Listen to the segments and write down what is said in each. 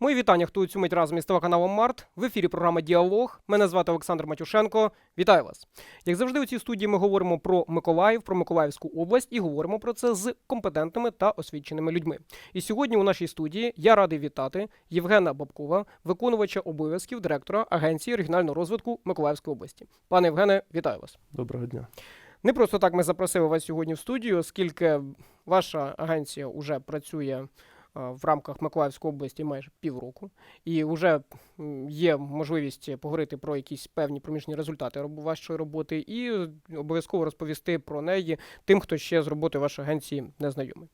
Мої вітання, хто у цю мить разом із телеканалом Март. В ефірі програма Діалог. Мене звати Олександр Матюшенко. Вітаю вас. Як завжди, у цій студії ми говоримо про Миколаїв, про Миколаївську область і говоримо про це з компетентними та освіченими людьми. І сьогодні у нашій студії я радий вітати Євгена Бабкова, виконувача обов'язків директора Агенції регіонального розвитку Миколаївської області. Пане Євгене, вітаю вас. Доброго дня. Не просто так ми запросили вас сьогодні в студію, оскільки ваша агенція вже працює в рамках Миколаївської області майже півроку, і вже є можливість поговорити про якісь певні проміжні результати вашої роботи, і обов'язково розповісти про неї тим, хто ще з роботи вашої агенції не знайомий.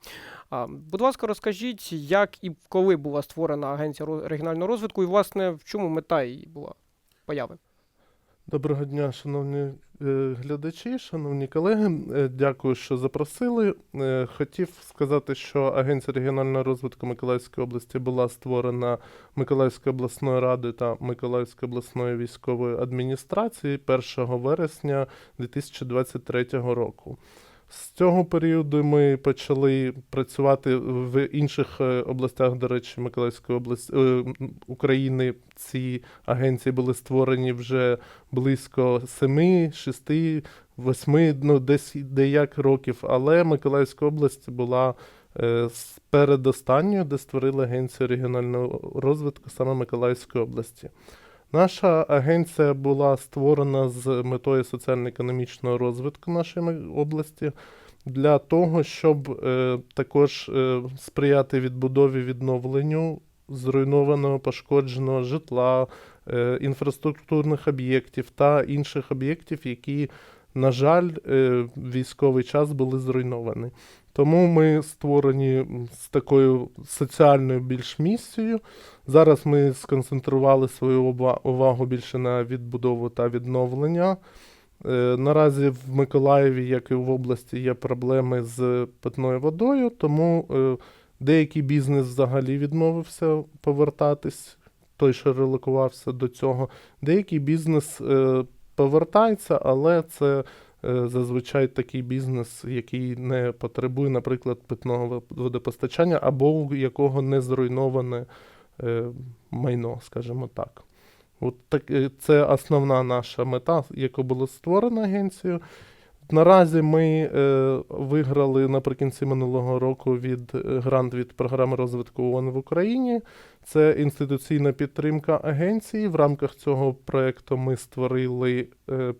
Будь ласка, розкажіть, як і коли була створена агенція регіонального розвитку, і власне в чому мета її була появи? Доброго дня, шановні е, глядачі, шановні колеги. Е, Дякую, що запросили. Е, Хотів сказати, що Агенція регіонального розвитку Миколаївської області була створена Миколаївською обласною радою та Миколаївською обласною військовою адміністрацією 1 вересня 2023 року. З цього періоду ми почали працювати в інших е, областях, до речі, Миколаївської області е, України. Ці агенції були створені вже близько 7, 6, 8, ну десь деяк років. Але Миколаївська область була е, передостанньою, де створили агенцію регіонального розвитку саме Миколаївської області. Наша агенція була створена з метою соціально-економічного розвитку нашої області для того, щоб е, також е, сприяти відбудові відновленню зруйнованого пошкодженого житла, е, інфраструктурних об'єктів та інших об'єктів, які, на жаль, е, військовий час були зруйновані. Тому ми створені з такою соціальною більш місією. Зараз ми сконцентрували свою увагу більше на відбудову та відновлення. Е, Наразі в Миколаєві, як і в області, є проблеми з питною водою, тому е, деякий бізнес взагалі відмовився повертатись, той, що релокувався до цього. Деякий бізнес е, повертається, але це зазвичай такий бізнес, який не потребує, наприклад, питного водопостачання, або у якого не зруйноване е, майно, скажімо так. От так, е, це основна наша мета, яка була створена агенцією. Наразі ми е, виграли наприкінці минулого року від е, грант від програми розвитку ООН в Україні. Це інституційна підтримка агенції. В рамках цього проєкту ми створили е,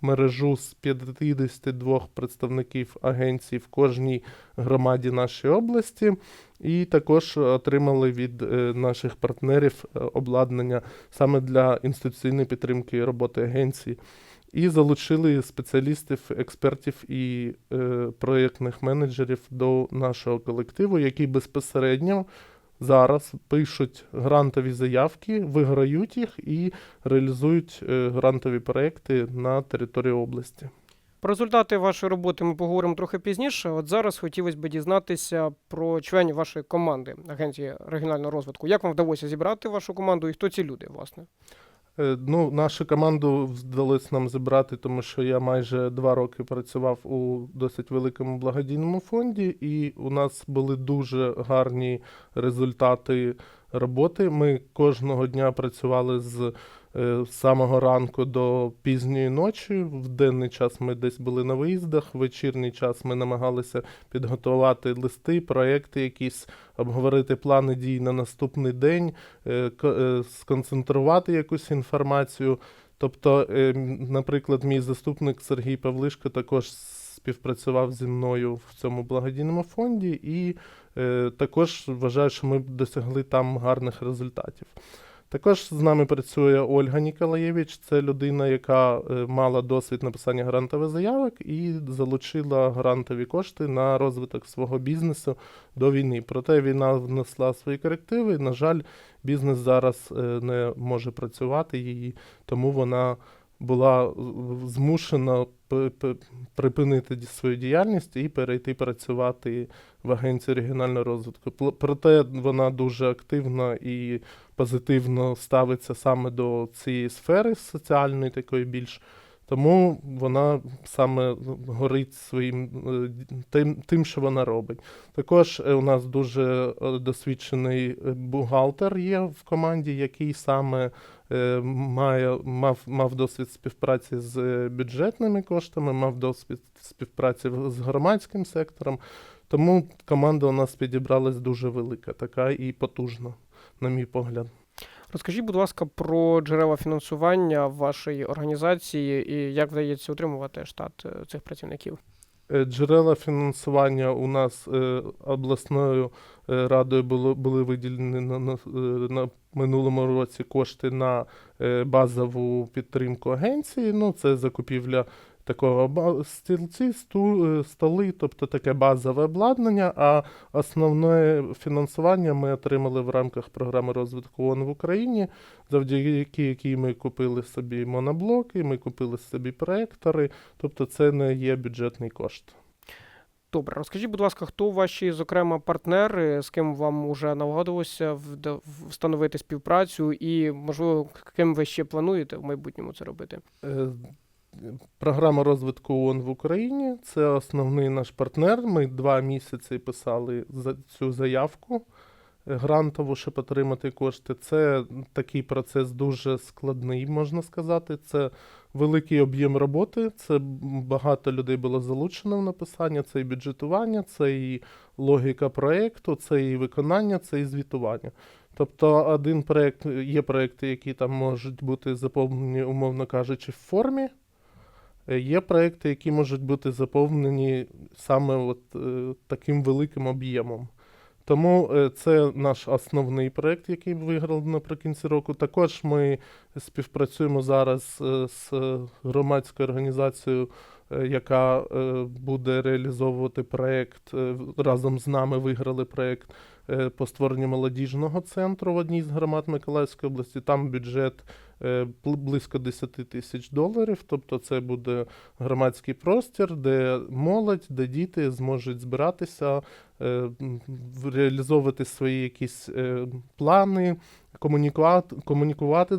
мережу з 52 представників агенцій в кожній громаді нашої області, і також отримали від е, наших партнерів е, обладнання саме для інституційної підтримки роботи агенції. І залучили спеціалістів, експертів і е, проєктних менеджерів до нашого колективу, які безпосередньо зараз пишуть грантові заявки, виграють їх і реалізують е, грантові проекти на території області. Про результати вашої роботи ми поговоримо трохи пізніше. От зараз хотілося б дізнатися про членів вашої команди Агенції регіонального розвитку. Як вам вдалося зібрати вашу команду і хто ці люди, власне? Е, Ну, нашу команду вдалося нам зібрати, тому що я майже два роки працював у досить великому благодійному фонді, і у нас були дуже гарні результати роботи. Ми кожного дня працювали з е, самого ранку до пізньої ночі. В денний час ми десь були на виїздах, в вечірній час ми намагалися підготувати листи, проекти якісь, обговорити плани дій на наступний день е, е, сконцентрувати якусь інформацію. Тобто, наприклад, мій заступник Сергій Павлишко також співпрацював зі мною в цьому благодійному фонді, і також вважаю, що ми досягли там гарних результатів. Також з нами працює Ольга Ніколаєвич. Це людина, яка е, мала досвід написання грантових заявок і залучила грантові кошти на розвиток свого бізнесу до війни. Проте війна внесла свої корективи. На жаль, бізнес зараз е, не може працювати її, тому вона була е, змушена припинити свою діяльність і перейти працювати в агенції регіонального розвитку. Проте вона дуже активна і позитивно ставиться саме до цієї сфери соціальної, такої більш Тому вона саме горить своїм е, тим, тим, що вона робить. Також е, у нас дуже е, досвідчений бухгалтер є в команді, який саме має, мав, мав досвід співпраці з бюджетними коштами, мав досвід співпраці з громадським сектором. Тому команда у нас підібралась дуже велика, така і потужна, на мій погляд. Розкажіть, будь ласка, про джерела фінансування вашої організації і як вдається утримувати штат е, цих працівників? Е, Джерела фінансування у нас е, обласною радою було, були виділені на, на, на минулому році кошти на базову підтримку агенції. Ну, це закупівля такого стільці, сту, е, столи, тобто таке базове обладнання. А основне фінансування ми отримали в рамках програми розвитку ООН в Україні, завдяки якій ми купили собі моноблоки, ми купили собі проектори. Тобто це не є бюджетний кошт. Добре, розкажіть, будь ласка, хто ваші, зокрема, партнери, з ким вам уже вда- встановити співпрацю, і, можливо, ким ви ще плануєте в майбутньому це робити? Програма розвитку ООН в Україні це основний наш партнер. Ми два місяці писали за цю заявку е, грантову, щоб отримати кошти. Це такий процес дуже складний, можна сказати. Це великий об'єм роботи. Це багато людей було залучено в написання. Це і бюджетування, це і логіка проєкту, це і виконання, це і звітування. Тобто один проєкт, є проєкти, які там можуть бути заповнені, умовно кажучи, в формі. Е, Є проекти, які можуть бути заповнені саме от, е, таким великим об'ємом. Тому е, це наш основний проект, який виграв наприкінці року. Також ми співпрацюємо зараз з громадською організацією, яка буде реалізовувати проект разом з нами. Виграли проект по створенню молодіжного центру в одній з громад Миколаївської області. Там бюджет близько 10 тисяч доларів. Тобто це буде громадський простір, де молодь, де діти зможуть збиратися, е, реалізовувати свої якісь е, плани, комунікувати, комунікувати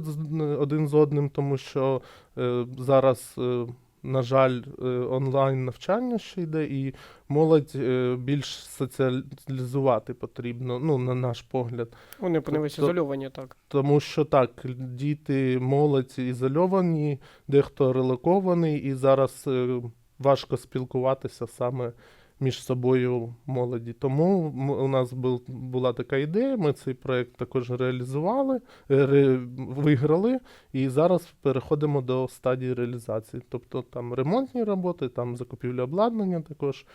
один з одним, тому що е, зараз. е, На жаль, е, онлайн навчання ще йде, і молодь е, більш соціалізувати потрібно, ну, на наш погляд. Вони опинилися Тобто- ізольовані, так. Тому що так, діти, молодь ізольовані, дехто релокований, і зараз е, важко спілкуватися саме між собою молоді. Тому у нас був, була така ідея, ми цей проєкт також реалізували, е, ре, виграли, і зараз переходимо до стадії реалізації. Тобто там ремонтні роботи, там закупівля обладнання також,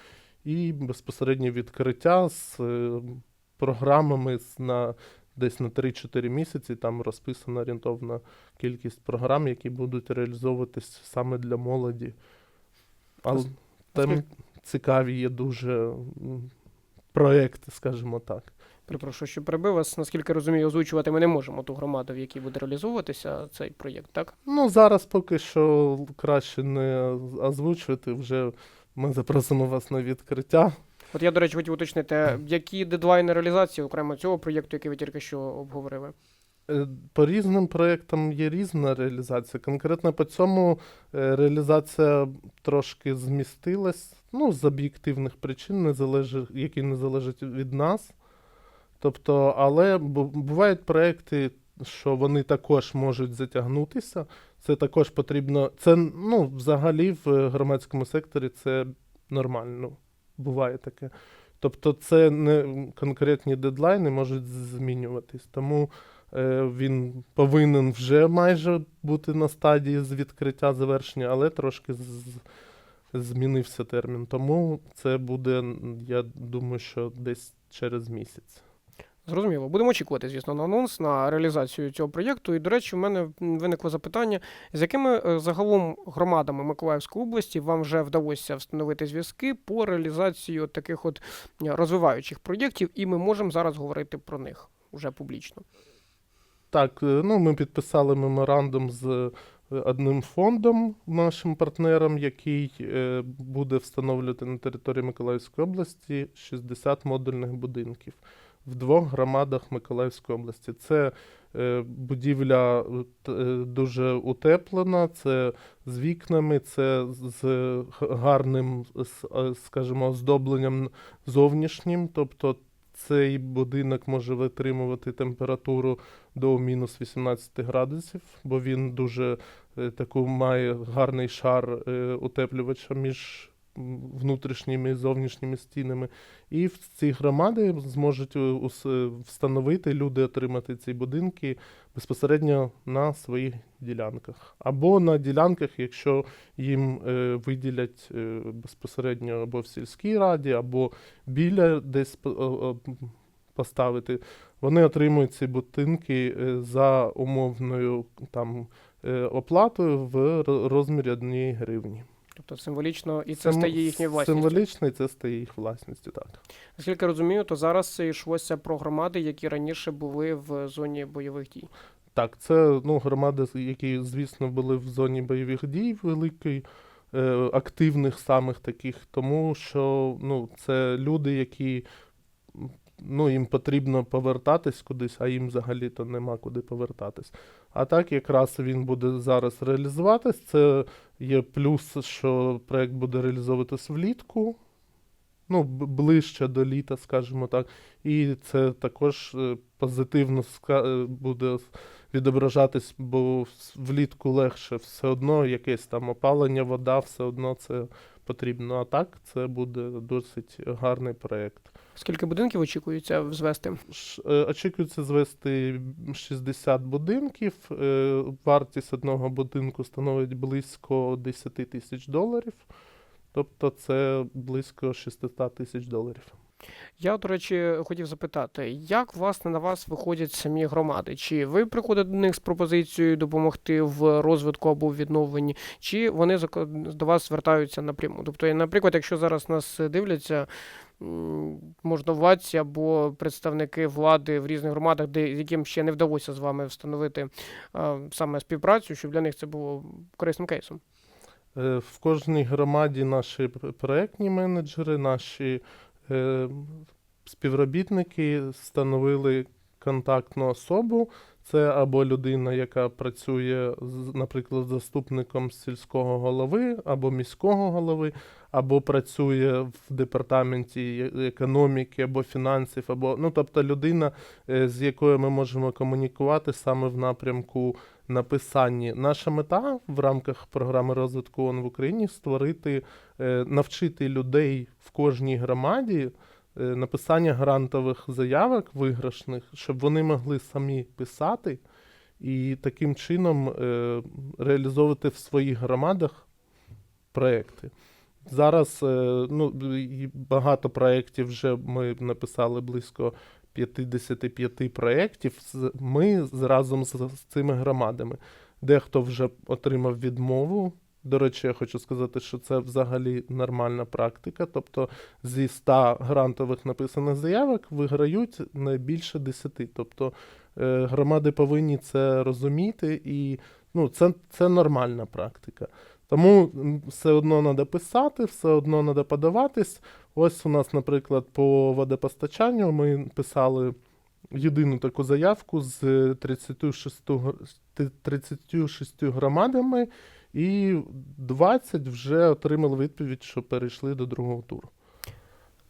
і безпосереднє відкриття з е, програмами на десь на 3-4 місяці там розписана орієнтовна кількість програм, які будуть реалізовуватись саме для молоді. Але оскільки- цікаві є дуже проекти, скажімо так. Перепрошую, що перебив вас. Наскільки розумію, озвучувати ми не можемо ту громаду, в якій буде реалізовуватися цей проєкт, так? Ну, зараз поки що краще не озвучувати, вже ми запросимо вас на відкриття. От я, до речі, хотів уточнити, які дедлайни реалізації окремо цього проєкту, який ви тільки що обговорили? Е, По різним проєктам є різна реалізація. Конкретно по цьому е, реалізація трошки змістилась, ну, з об'єктивних причин, не залежить, які не залежать від нас. Тобто, але бувають проекти, що вони також можуть затягнутися. Це також потрібно. Це ну, взагалі в громадському секторі це нормально. Буває таке. Тобто, це не конкретні дедлайни можуть змінюватись. Тому він повинен вже майже бути на стадії з відкриття завершення, але трошки з- змінився термін. Тому це буде, я думаю, що десь через місяць. Зрозуміло. Будемо очікувати, звісно, на анонс на реалізацію цього проєкту. І, до речі, у мене виникло запитання, з якими е, загалом громадами Миколаївської області вам вже вдалося встановити зв'язки по реалізації от таких от е, розвиваючих проєктів, і ми можемо зараз говорити про них уже публічно. Так, е, ну ми підписали меморандум з е, одним фондом, нашим партнером, який е, буде встановлювати на території Миколаївської області 60 модульних будинків. в двох громадах Миколаївської області. Це будівля дуже утеплена, це з вікнами, це з гарним, скажімо, оздобленням зовнішнім. Тобто цей будинок може витримувати температуру до мінус 18 градусів, бо він дуже е, таку має гарний шар е, утеплювача між внутрішніми і зовнішніми стінами. І в ці громади зможуть е, ус- встановити люди отримати ці будинки безпосередньо на своїх ділянках. Або на ділянках, якщо їм е, виділять е, безпосередньо або в сільській раді, або біля десь поставити, вони отримують ці будинки е, за умовною там е, оплатою в розмірі 1 гривні. Тобто символічно, і це Сим- стає їхньою власністю. Символічно, і це стає їх власністю, так. Наскільки розумію, то зараз йшлося про громади, які раніше були в зоні бойових дій. Так, це ну, громади, які, звісно, були в зоні бойових дій великої, е, активних самих таких, тому що ну, це люди, які ну, їм потрібно повертатись кудись, а їм взагалі-то нема куди повертатись. А так якраз він буде зараз реалізуватись. Це є плюс, що проект буде реалізовуватись влітку. Ну, ближче до літа, скажімо так. І це також е, позитивно е, буде відображатись, бо влітку легше все одно якесь там опалення, вода, все одно це потрібно. А так це буде досить гарний проєкт. Скільки будинків очікується звести? Е, Очікується звести 60 будинків. е, Вартість одного будинку становить близько 10 тисяч доларів. Тобто це близько 600 тисяч доларів. Я, до речі, хотів запитати, як власне на вас виходять самі громади? Чи ви приходите до них з пропозицією допомогти в розвитку або в відновленні, чи вони до вас звертаються напряму? Тобто, наприклад, якщо зараз нас дивляться можновладці або представники влади в різних громадах, де яким ще не вдалося з вами встановити саме співпрацю, щоб для них це було корисним кейсом. Е, В кожній громаді наші проектні менеджери, наші е, співробітники встановили контактну особу. Це або людина, яка працює, наприклад, заступником сільського голови або міського голови, або працює в департаменті е- економіки або фінансів, або ну, тобто людина, е, з якою ми можемо комунікувати саме в напрямку написанні. Наша мета в рамках програми розвитку ООН в Україні створити, е, навчити людей в кожній громаді написання грантових заявок виграшних, щоб вони могли самі писати і таким чином е, реалізовувати в своїх громадах проекти. Зараз е, ну, багато проєктів вже ми написали близько 55 проєктів. Ми разом з цими громадами. Дехто вже отримав відмову. До речі, я хочу сказати, що це взагалі нормальна практика. Тобто зі 100 грантових написаних заявок виграють не більше 10. Тобто е, громади повинні це розуміти, і ну, це, це нормальна практика. Тому все одно треба писати, все одно треба подаватись. Ось у нас, наприклад, по водопостачанню ми писали єдину таку заявку з 36, з 36 громадами, і 20 вже отримали відповідь, що перейшли до другого туру.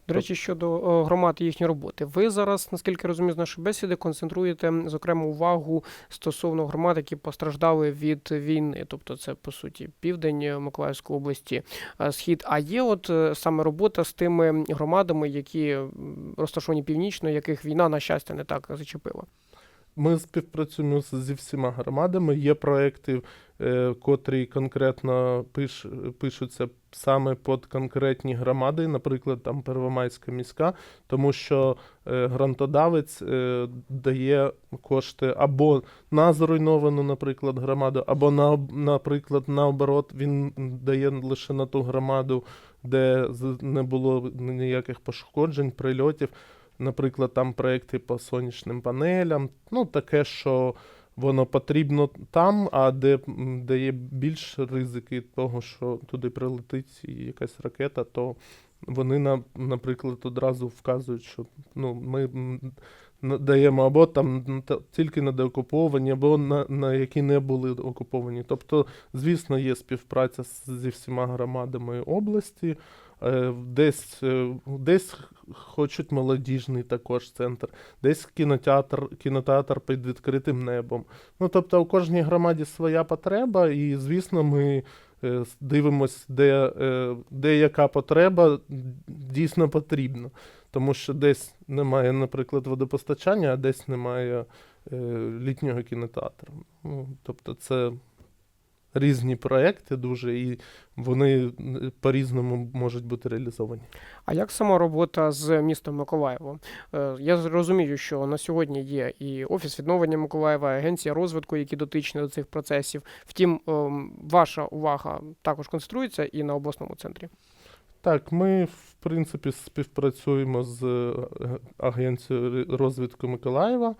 До речі, щодо громад і їхньої роботи, ви зараз, наскільки розумію з нашої бесіди, концентруєте зокрема увагу стосовно громад, які постраждали від війни, тобто це по суті південь Миколаївської області, е, схід. А є от е, саме робота з тими громадами, які розташовані північно, яких війна, на щастя, не так зачепила. Ми співпрацюємо зі всіма громадами. Є проекти, е, котрі конкретно пиш, пишуться саме під конкретні громади, наприклад, там Первомайська міська, тому що е, грантодавець е, дає кошти або на зруйновану, наприклад, громаду, або на, наприклад, наоборот, він дає лише на ту громаду, де не було ніяких пошкоджень, прильотів. Наприклад, там проекти по сонячним панелям, ну таке, що воно потрібно там, а де, де є більш ризики того, що туди прилетить якась ракета, то вони, на, наприклад, одразу вказують, що ну, ми м, надаємо або там тільки на деокуповані, або на, на які не були окуповані. Тобто, звісно, є співпраця зі всіма громадами області. Е, Десь, е, десь хочуть молодіжний також центр, десь кінотеатр, кінотеатр під відкритим небом. Ну, тобто, у кожній громаді своя потреба, і, звісно, ми е, дивимось, де, де яка потреба дійсно потрібна. Тому що десь немає, наприклад, водопостачання, а десь немає літнього кінотеатру. Ну, тобто, це різні проекти дуже, і вони по-різному можуть бути реалізовані. А як сама робота з містом Миколаєво? Е, Я розумію, що на сьогодні є і офіс відновлення Миколаєва, агенція розвитку, які дотичні до цих процесів. Втім, ем, ваша увага також концентрується і на обласному центрі. Так, ми, в принципі, співпрацюємо з е, Агенцією розвитку Миколаєва.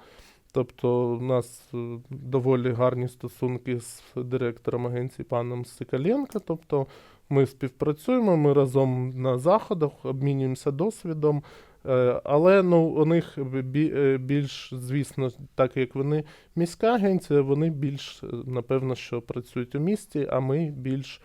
Тобто, у нас е, доволі гарні стосунки з директором агенції паном Сикаленко. Тобто, ми співпрацюємо, ми разом на заходах обмінюємося досвідом. Е, Але ну, у них е, більш, звісно, так як вони міська агенція, вони більш, напевно, що працюють у місті, а ми більш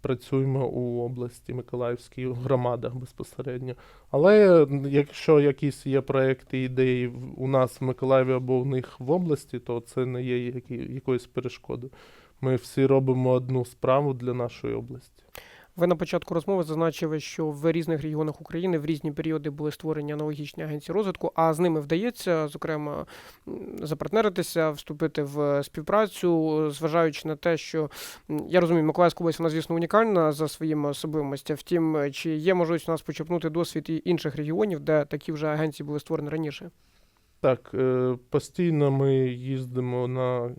працюємо у області Миколаївській, у громадах безпосередньо. Але якщо якісь є проекти, ідеї у нас в Миколаєві або в них в області, то це не є якоюсь перешкодою. Ми всі робимо одну справу для нашої області. Ви на початку розмови зазначили, що в різних регіонах України в різні періоди були створені аналогічні агенції розвитку, а з ними вдається, зокрема, запартнеритися, вступити в співпрацю, зважаючи на те, що я розумію, Миколаївська область вона, звісно, унікальна за своїми особливостями. Втім, чи є можливість у нас почерпнути досвід і інших регіонів, де такі вже агенції були створені раніше? Так, е, постійно ми їздимо на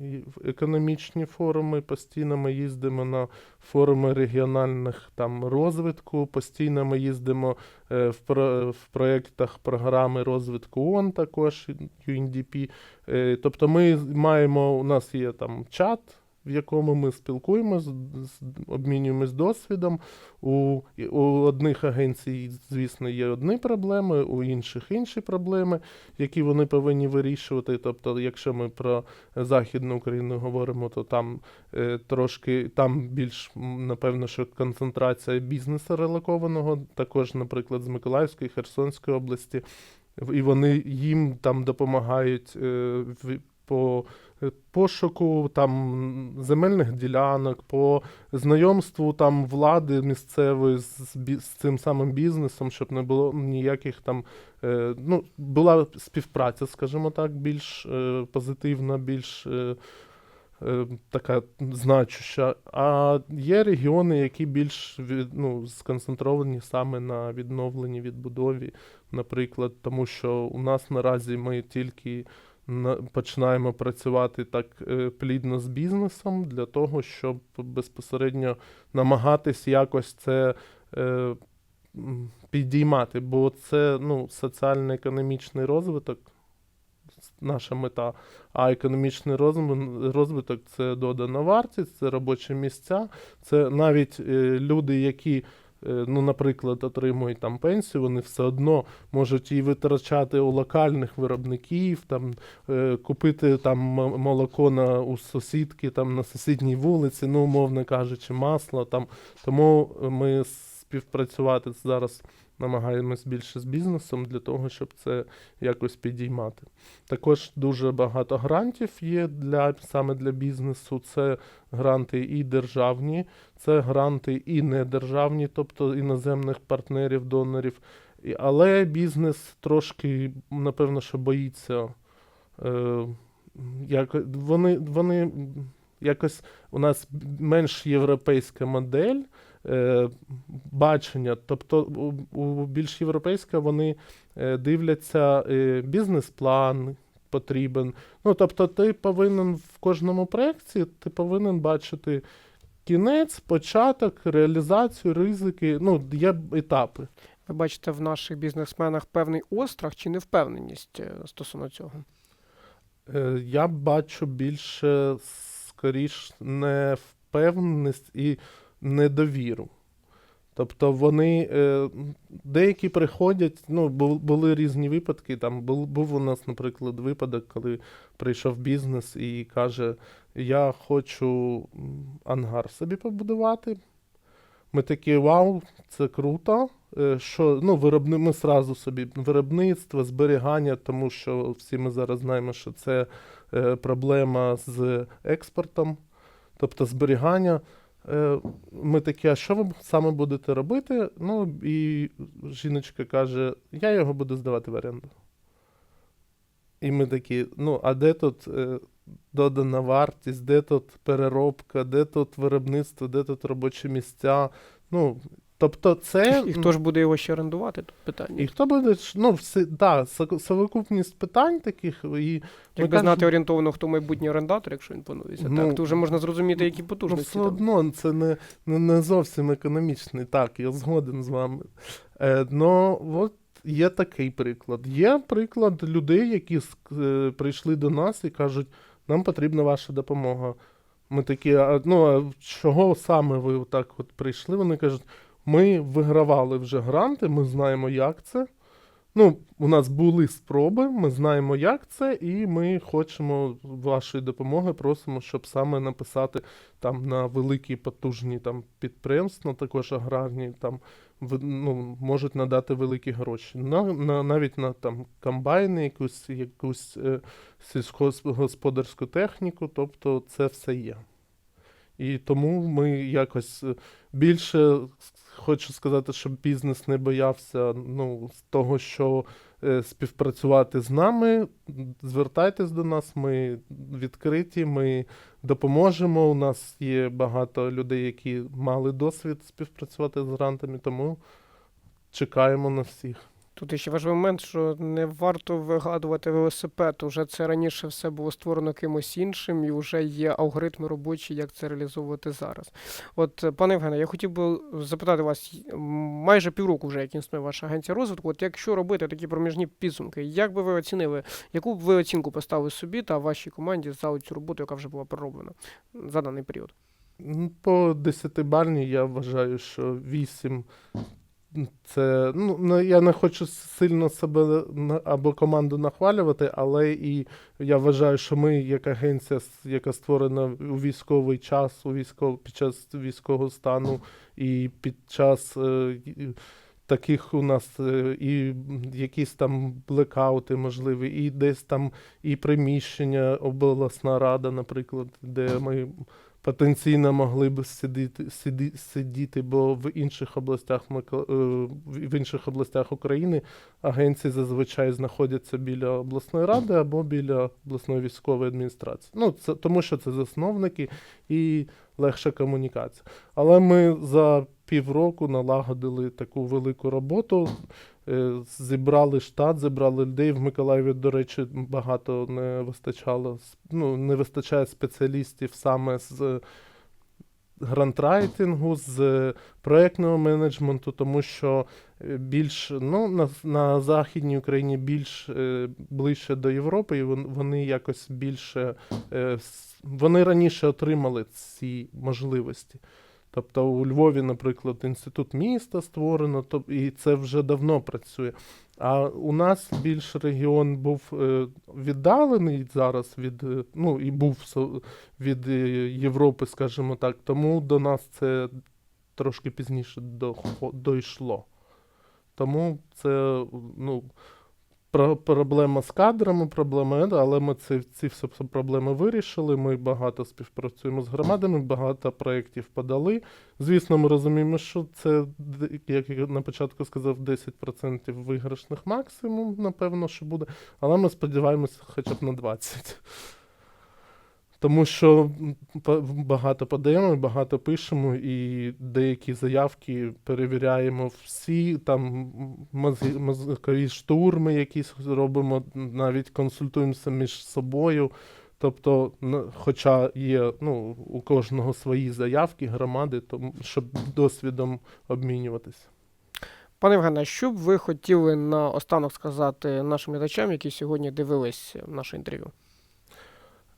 економічні форуми, постійно ми їздимо на форуми регіональних там розвитку, постійно ми їздимо е, в, про, в проєктах програми розвитку ООН також UNDP. Е, Тобто ми маємо, у нас є там чат, в якому ми спілкуємося, обмінюємось досвідом. У, у одних агенцій, звісно, є одні проблеми, у інших інші проблеми які вони повинні вирішувати. Тобто, якщо ми про Західну Україну говоримо, то там е, трошки там більш напевно, що концентрація бізнесу релокованого, також, наприклад, з Миколаївської, Херсонської області, і вони їм там допомагають е, по пошуку там земельних ділянок, по знайомству там влади місцевої з, з цим самим бізнесом, щоб не було ніяких там е, ну, була співпраця, скажімо так, більш е, позитивна, більш е, е, така значуща. А є регіони, які більш ну, сконцентровані саме на відновленні, відбудові, наприклад, тому що у нас наразі ми тільки починаємо працювати так е, плідно з бізнесом для того, щоб безпосередньо намагатись якось це е, підіймати, бо це ну, соціально-економічний розвиток, наша мета. А економічний розвиток це додана вартість, це робочі місця, це навіть е, люди, які. Е, Ну, наприклад, отримують там пенсію, вони все одно можуть її витрачати у локальних виробників, там е, купити там молоко на у сусідки, там на сусідній вулиці, ну, умовно кажучи, масло там. Тому ми співпрацювати зараз намагаємось більше з бізнесом для того, щоб це якось підіймати. Також дуже багато грантів є для саме для бізнесу. Це гранти і державні, це гранти і недержавні, тобто іноземних партнерів, донорів. Але бізнес трошки, напевно, що боїться. Е, як, вони, вони якось у нас менш європейська модель бачення. Тобто, у, більш європейська вони е, дивляться е, бізнес-план потрібен. Ну, тобто, ти повинен в кожному проєкті, ти повинен бачити кінець, початок, реалізацію, ризики. Ну, є етапи. Ви бачите в наших бізнесменах певний острах чи невпевненість е, стосовно цього? Е, Я бачу більше, скоріш, невпевненість і недовіру. Тобто вони е, деякі приходять, ну, бу- були різні випадки. Там був, був у нас, наприклад, випадок, коли прийшов бізнес і каже: Я хочу ангар собі побудувати. Ми такі, вау, це круто. Е, Що, ну, виробни, ми сразу собі виробництво, зберігання, тому що всі ми зараз знаємо, що це е, проблема з експортом, тобто зберігання. Е, Ми такі, а що ви саме будете робити? Ну, і жіночка каже, я його буду здавати в оренду. І ми такі, ну, а де тут е, додана вартість, де тут переробка, де тут виробництво, де тут робочі місця? Ну, тобто це. І хто ж буде його ще орендувати? Тут питання. І хто буде, ну, все, да, совокупність питань таких, і Якби знати орієнтовно, хто майбутній орендатор, якщо він планується, Ну, так, то вже можна зрозуміти, які ну, потужності. все там. одно це не, не, не зовсім економічний. Так, я згоден з вами. Е, но от є такий приклад. Є приклад людей, які е, прийшли до нас і кажуть, нам потрібна ваша допомога. Ми такі, а, ну, а чого саме ви так от прийшли? Вони кажуть, ми вигравали вже гранти, ми знаємо, як це. Ну, у нас були спроби, ми знаємо, як це, і ми хочемо вашої допомоги, просимо, щоб саме написати там на великі потужні там підприємства, також аграрні, там ну, можуть надати великі гроші. На, на, навіть на там комбайни, якусь, якусь е, сільськогосподарську техніку, тобто це все є. І тому ми якось е, більше хочу сказати, щоб бізнес не боявся ну, того, що е, співпрацювати з нами. Звертайтесь до нас, ми відкриті, ми допоможемо. У нас є багато людей, які мали досвід співпрацювати з грантами, тому чекаємо на всіх. Тут ще важливий момент, що не варто вигадувати велосипед. Уже це раніше все було створено кимось іншим, і вже є алгоритми робочі, як це реалізовувати зараз. От, пане Євгене, я хотів би запитати вас, майже півроку вже як існує ваша агенція розвитку. От якщо робити такі проміжні підсумки, як би ви оцінили, яку б ви оцінку поставили собі та вашій команді за цю роботу, яка вже була пророблена за даний період? Ну, По 10-бальній я вважаю, що 8 це. Ну, ну, я не хочу сильно себе або команду нахвалювати, але і я вважаю, що ми, як агенція, яка створена у військовий час, у військов, під час військового стану і під час. е, Таких у нас е, і якісь там блекаути можливі, і десь там і приміщення, обласна рада, наприклад, де ми потенційно могли б сидіти, сиди, сидіти, бо в інших областях е, в інших областях України агенції зазвичай знаходяться біля обласної ради або біля обласної військової адміністрації. Ну, це тому, що це засновники і легша комунікація. Але ми за півроку налагодили таку велику роботу. Е, Зібрали штат, зібрали людей. В Миколаєві, до речі, багато не вистачало. Ну, не вистачає спеціалістів саме з грантрайтингу, з проєктного менеджменту, тому що е, більш ну, на, на Західній Україні більш е, ближче до Європи, і вони якось більше е, вони раніше отримали ці можливості. Тобто у Львові, наприклад, інститут міста створено, і це вже давно працює. А у нас більш регіон був е, віддалений зараз від, е, ну і був від е, Європи, скажімо так. Тому до нас це трошки пізніше дійшло. Тому це ну, про- проблема з кадрами, проблема, е, але ми ці, ці всі проблеми вирішили. Ми багато співпрацюємо з громадами, багато проєктів подали. Звісно, ми розуміємо, що це, як я на початку сказав, 10% виграшних максимум, напевно, що буде. Але ми сподіваємося хоча б на 20%. Тому що багато подаємо, багато пишемо, і деякі заявки перевіряємо всі, там мозкові штурми якісь робимо, навіть консультуємося між собою. Тобто, хоча є ну, у кожного свої заявки, громади, тому, щоб досвідом обмінюватися. Пане Євгене, що б ви хотіли на останок сказати нашим глядачам, які сьогодні дивились наше інтерв'ю?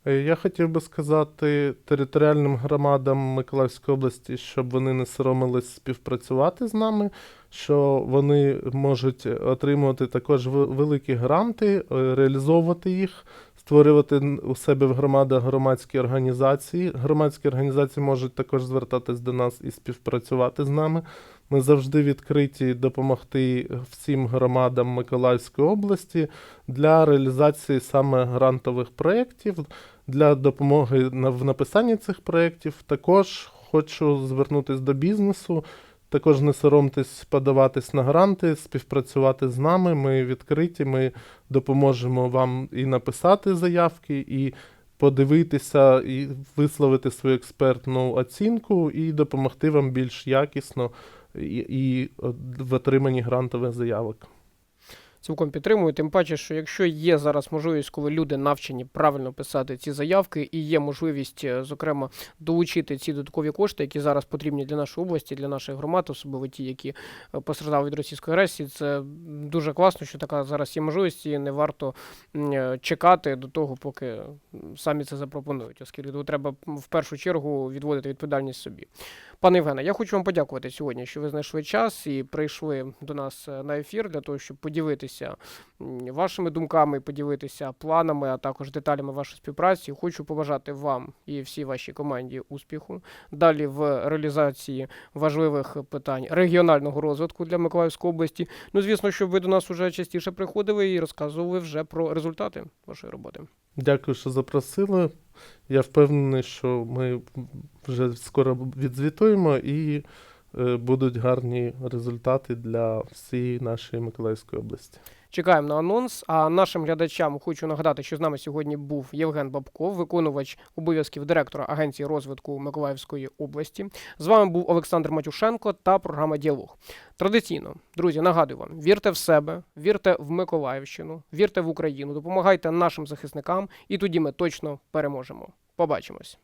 Е, Я хотів би сказати територіальним громадам Миколаївської області, щоб вони не соромились співпрацювати з нами, що вони можуть отримувати також ве- великі гранти, е, реалізовувати їх, створювати у себе в громадах громадські організації. Громадські організації можуть також звертатись до нас і співпрацювати з нами. Ми завжди відкриті допомогти всім громадам Миколаївської області для реалізації саме грантових проєктів, для допомоги в написанні цих проєктів. Також хочу звернутися до бізнесу. Також не соромтесь подаватись на гранти, співпрацювати з нами. Ми відкриті, ми допоможемо вам і написати заявки, і подивитися, і висловити свою експертну оцінку, і допомогти вам більш якісно і, і в отриманні грантових заявок. Цілком підтримую. Тим паче, що якщо є зараз можливість, коли люди навчені правильно писати ці заявки, і є можливість, е, зокрема, долучити ці додаткові кошти, які зараз потрібні для нашої області, для наших громад, особливо ті, які е, постраждали від російської агресії, це дуже класно, що така зараз є можливість, і не варто е, чекати до того, поки самі це запропонують, оскільки тут треба в першу чергу відводити відповідальність собі. Пане Євгене, я хочу вам подякувати сьогодні, що ви знайшли час і прийшли до нас на ефір для того, щоб поділитися м, вашими думками, поділитися планами, а також деталями вашої співпраці. Хочу побажати вам і всій вашій команді успіху далі в реалізації важливих питань регіонального розвитку для Миколаївської області. Ну, звісно, щоб ви до нас уже частіше приходили і розказували вже про результати вашої роботи. Дякую, що запросили. Я впевнений, що ми вже скоро відзвітуємо і будуть гарні результати для всієї нашої Миколаївської області. Чекаємо на анонс. А нашим глядачам хочу нагадати, що з нами сьогодні був Євген Бабков, виконувач обов'язків директора Агенції розвитку Миколаївської області. З вами був Олександр Матюшенко та програма Діалог. Традиційно, друзі, нагадую вам: вірте в себе, вірте в Миколаївщину, вірте в Україну, допомагайте нашим захисникам, і тоді ми точно переможемо. Побачимось.